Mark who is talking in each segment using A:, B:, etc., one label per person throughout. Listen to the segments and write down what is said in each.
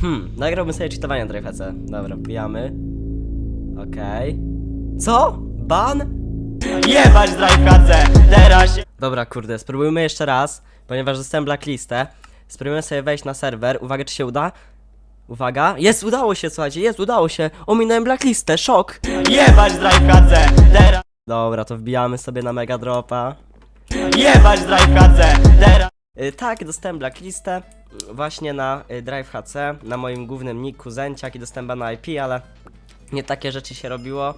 A: Hmm, nagrałbym sobie cheatowania na Drive Dobra, wbijamy. Okej. Co? Ban? Jebać Drive Teraz. Dobra, kurde, spróbujmy jeszcze raz, ponieważ dostałem blacklistę. Spróbujmy sobie wejść na serwer. Uwaga, czy się uda? Uwaga. Jest, udało się, słuchajcie, jest, udało się. Ominąłem blacklistę, szok. Jebać Drive Teraz... Dobra, to wbijamy sobie na Mega Dropa. Jebać Drive Teraz... Y, Tak, dostałem blacklistę właśnie na y, Drive HC, na moim głównym niku Zenciak i dostałem bana IP, ale nie takie rzeczy się robiło,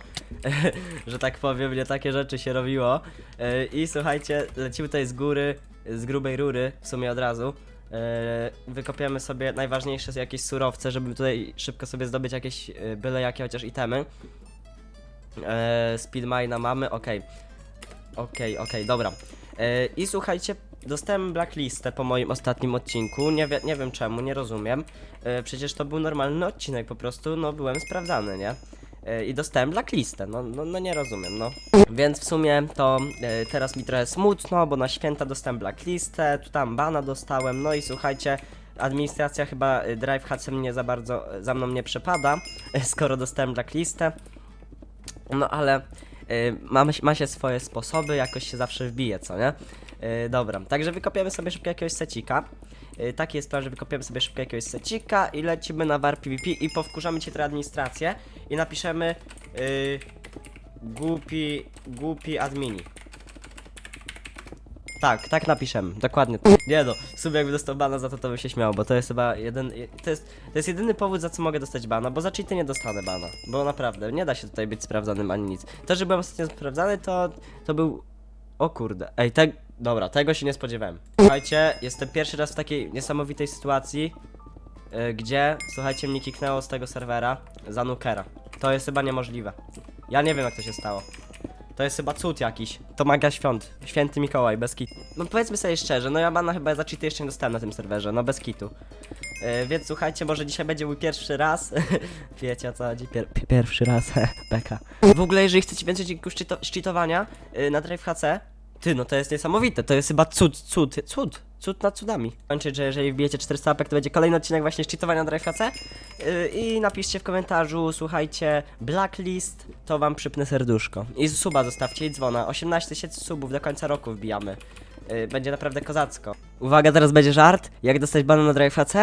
A: że tak powiem, nie takie rzeczy się robiło. Y, I słuchajcie, lecimy tutaj z góry, z grubej rury, w sumie od razu. Y, Wykopiemy sobie najważniejsze jakieś surowce, żeby tutaj szybko sobie zdobyć jakieś byle jakie chociaż itemy. Speedmina mamy, okej. Okej, okej, dobra. E, I słuchajcie, dostałem blacklistę po moim ostatnim odcinku. Nie, wie, nie wiem czemu, nie rozumiem. E, przecież to był normalny odcinek, po prostu, no byłem sprawdzany, nie? E, I dostałem blacklistę, no, no, no nie rozumiem, no. Więc w sumie to e, teraz mi trochę smutno, bo na święta dostałem blacklistę, tu tam bana dostałem, no i słuchajcie, administracja chyba Drive HC mnie za bardzo, za mną nie przepada, skoro dostałem blacklistę. No ale ma, ma się swoje sposoby, jakoś się zawsze wbije, co nie? Y, dobra, także wykopiemy sobie szybko jakiegoś secika. Y, taki jest plan, że wykopiemy sobie szybko jakiegoś secika i lecimy na war PvP i powkurzamy cię trochę administrację i napiszemy y, głupi, głupi admini. Tak, tak napiszemy, dokładnie. Nie no, w sumie jakby dostał bana za to, to bym się śmiał, bo to jest chyba jeden, to jest, to jest jedyny powód, za co mogę dostać bana, bo za cheaty nie dostanę bana, bo naprawdę, nie da się tutaj być sprawdzonym ani nic. To, że byłem ostatnio sprawdzany, to, to był, o kurde, ej, te, dobra, tego się nie spodziewałem. Słuchajcie, jestem pierwszy raz w takiej niesamowitej sytuacji, y, gdzie, słuchajcie, mnie kiknęło z tego serwera za nukera. To jest chyba niemożliwe. Ja nie wiem, jak to się stało. To jest chyba cud jakiś. To magia świąt. Święty Mikołaj, bez kitu. No powiedzmy sobie szczerze, no ja bana chyba za cheaty jeszcze nie dostałem na tym serwerze, no bez kitu. Yy, więc słuchajcie, może dzisiaj będzie mój pierwszy raz. Wiecie co chodzi? Pier pi- pierwszy raz, beka. W ogóle, jeżeli chcecie więcej dzięków szczytowania yy, na Drive HC, ty, no to jest niesamowite, to jest chyba cud, cud, cud, cud nad cudami. Kończyć, że jeżeli wbijecie 400 łapek, to będzie kolejny odcinek właśnie szczytowania HC. Yy, I napiszcie w komentarzu, słuchajcie, blacklist, to wam przypnę serduszko. I suba zostawcie i dzwona, 18 tysięcy subów do końca roku wbijamy. Yy, będzie naprawdę kozacko. Uwaga, teraz będzie żart, jak dostać bana na HC?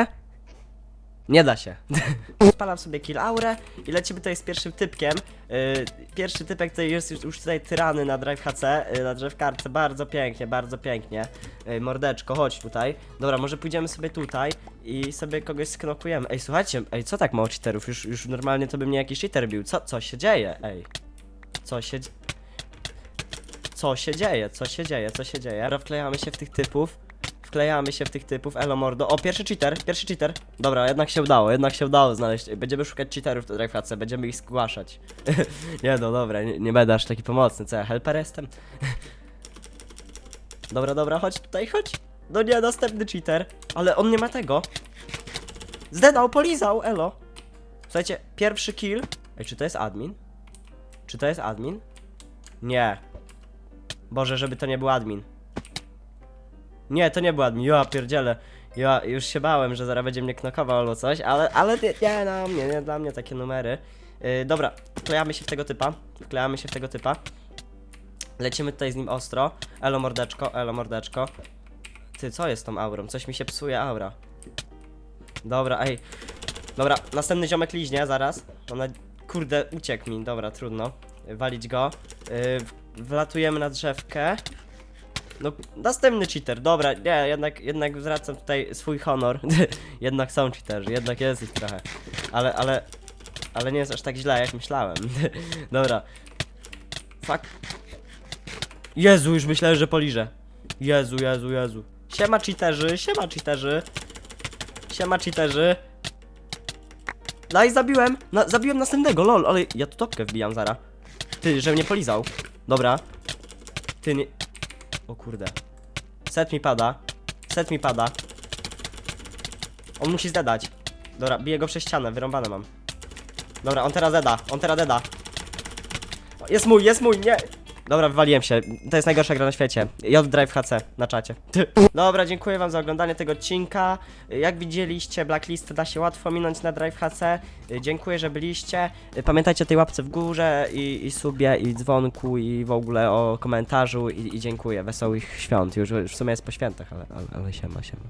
A: Nie da się. Spalam sobie kill aurę i lecimy tutaj z pierwszym typkiem. Yy, pierwszy typek to jest już, już tutaj tyrany na drive HC, yy, na drzewkarce. Bardzo pięknie, bardzo pięknie. Yy, mordeczko, chodź tutaj. Dobra, może pójdziemy sobie tutaj i sobie kogoś sknokujemy. Ej, słuchajcie, ej, co tak mało cheaterów? Już, już normalnie to by mnie jakiś cheater bił. Co, co się dzieje? Ej. Co się? Co się dzieje? Co się dzieje? Co się dzieje? Dobra, wklejamy się w tych typów. Wklejamy się w tych typów, elo mordo. O, pierwszy cheater, pierwszy cheater. Dobra, jednak się udało, jednak się udało znaleźć. Będziemy szukać cheaterów do Dreyfuse, będziemy ich zgłaszać. nie no, dobra, nie, nie będę aż taki pomocny, co ja, helper jestem? dobra, dobra, chodź tutaj, chodź. No nie, następny cheater. Ale on nie ma tego. Zdedał, polizał, elo. Słuchajcie, pierwszy kill. Ej, czy to jest admin? Czy to jest admin? Nie. Boże, żeby to nie był admin. Nie, to nie był admin, ja pierdzielę. Ja już się bałem, że zaraz będzie mnie knokował albo coś, ale, ale nie, nie na mnie, nie dla mnie takie numery. Yy, dobra, wklejamy się w tego typa, wklejamy się w tego typa. Lecimy tutaj z nim ostro. Elo mordeczko, elo mordeczko. Ty, co jest tą aurą? Coś mi się psuje aura. Dobra, ej. Dobra, następny ziomek liźnie, zaraz. Ona, kurde, uciekł mi, dobra, trudno. Walić go. Yy, wlatujemy na drzewkę. No, następny cheater, dobra, nie, jednak, jednak zwracam tutaj swój honor. jednak są cheaterzy, jednak jest ich trochę. Ale, ale, ale nie jest aż tak źle, jak myślałem. dobra. Fuck. Jezu, już myślałem, że poliżę. Jezu, Jezu, Jezu. Siema cheaterzy, siema cheaterzy. Siema cheaterzy. No i zabiłem, na, zabiłem następnego, lol, ale ja tu topkę wbijam zara. Ty, że mnie polizał. Dobra. Ty nie... O kurde. Set mi pada. Set mi pada. On musi zdedać. Dobra, biję go przez ścianę, wyrąbane mam. Dobra, on teraz deda, on teraz deda. Jest mój, jest mój, nie! Dobra, wywaliłem się. To jest najgorsza gra na świecie. J-Drive HC na czacie. Dobra, dziękuję wam za oglądanie tego odcinka. Jak widzieliście, blacklist da się łatwo minąć na Drive HC. Dziękuję, że byliście. Pamiętajcie o tej łapce w górze i, i subie, i dzwonku, i w ogóle o komentarzu i, i dziękuję. Wesołych świąt. Już, już w sumie jest po świętach, ale, ale, ale siema, siema.